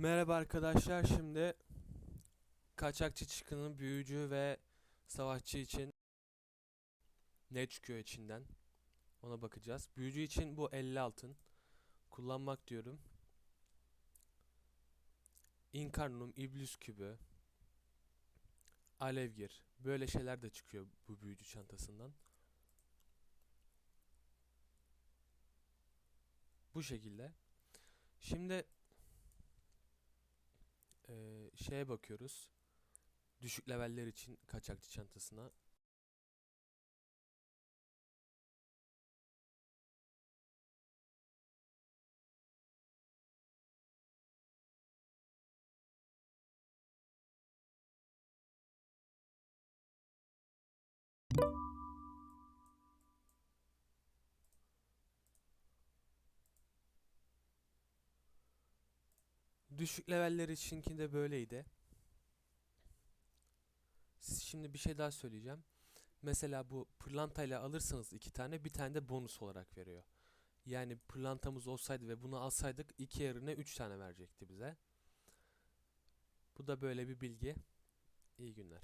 Merhaba arkadaşlar. Şimdi kaçakçı çıkının büyücü ve savaşçı için ne çıkıyor içinden ona bakacağız. Büyücü için bu 50 altın kullanmak diyorum. Incarnum, İblis kübü, Alevgir böyle şeyler de çıkıyor bu büyücü çantasından. Bu şekilde. Şimdi şeye bakıyoruz. Düşük leveller için kaçakçı çantasına. Düşük leveller içinki de böyleydi. Şimdi bir şey daha söyleyeceğim. Mesela bu pırlantayla alırsanız iki tane bir tane de bonus olarak veriyor. Yani pırlantamız olsaydı ve bunu alsaydık iki yerine üç tane verecekti bize. Bu da böyle bir bilgi. İyi günler.